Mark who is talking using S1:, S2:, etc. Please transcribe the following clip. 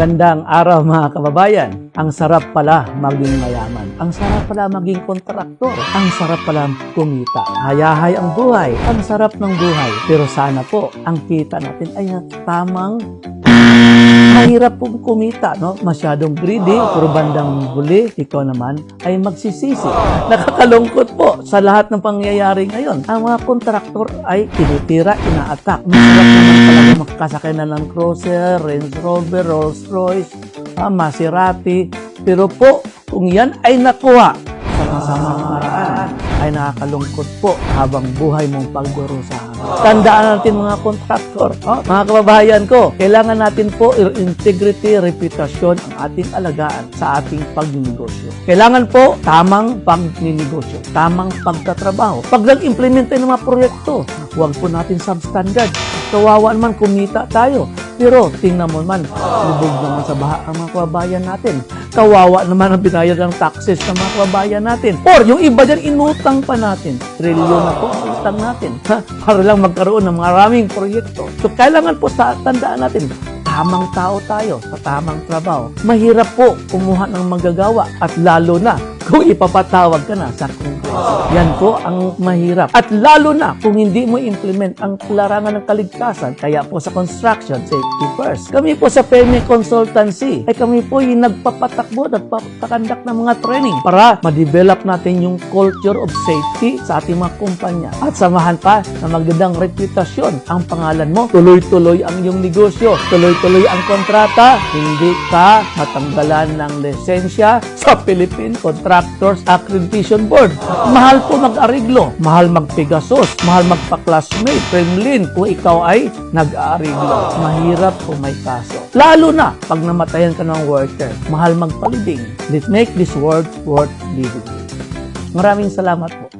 S1: Magandang araw mga kababayan. Ang sarap pala maging mayaman. Ang sarap pala maging kontraktor. Ang sarap pala kumita. Hayahay ang buhay. Ang sarap ng buhay. Pero sana po, ang kita natin ay tamang mahirap pong kumita, no? Masyadong greedy, puro bandang huli, ikaw naman ay magsisisi. Nakakalungkot po sa lahat ng pangyayari ngayon. Ang mga kontraktor ay tinitira, ina-attack. Masarap naman talaga makakasakay na ng Cruiser, Range Rover, Rolls Royce, ah, Maserati. Pero po, kung yan ay nakuha sa masamang paraan, ay nakakalungkot po habang buhay mong pagdurusahan. Tandaan natin mga kontraktor, oh, mga kababayan ko, kailangan natin po integrity, reputasyon ang ating alagaan sa ating pagninegosyo. Kailangan po tamang pagninegosyo, tamang pagtatrabaho. Pag nag-implement tayo ng mga proyekto, huwag po natin substandard. Kawawa naman, kumita tayo. Pero tingnan mo man, lubog naman sa baha ang mga kababayan natin. Kawawa naman ang binayad ng taxes ng mga kababayan natin. Or yung iba dyan, inutang pa natin. Trilyon na po ang utang natin. Ha? Para lang magkaroon ng maraming proyekto. So kailangan po sa tandaan natin, tamang tao tayo sa tamang trabaho. Mahirap po kumuha ng magagawa at lalo na kung ipapatawag ka na sa kongreso. Yan po ang mahirap. At lalo na kung hindi mo implement ang larangan ng kaligtasan, kaya po sa construction, safety first. Kami po sa PME Consultancy, ay kami po yung nagpapatakbo at papakandak ng mga training para ma-develop natin yung culture of safety sa ating mga kumpanya. At samahan pa na magandang reputasyon ang pangalan mo. Tuloy-tuloy ang iyong negosyo. Tuloy-tuloy ang kontrata. Hindi ka matanggalan ng lisensya sa Philippine Contractors Accreditation Board. Mahal po mag-ariglo. Mahal magpegasos. Mahal magpa-classmate. Kremlin kung ikaw ay nag-aariglo. Mahirap kung may kaso. Lalo na pag namatayan ka ng worker. Mahal magpalibing. Let's make this world worth living. Maraming salamat po.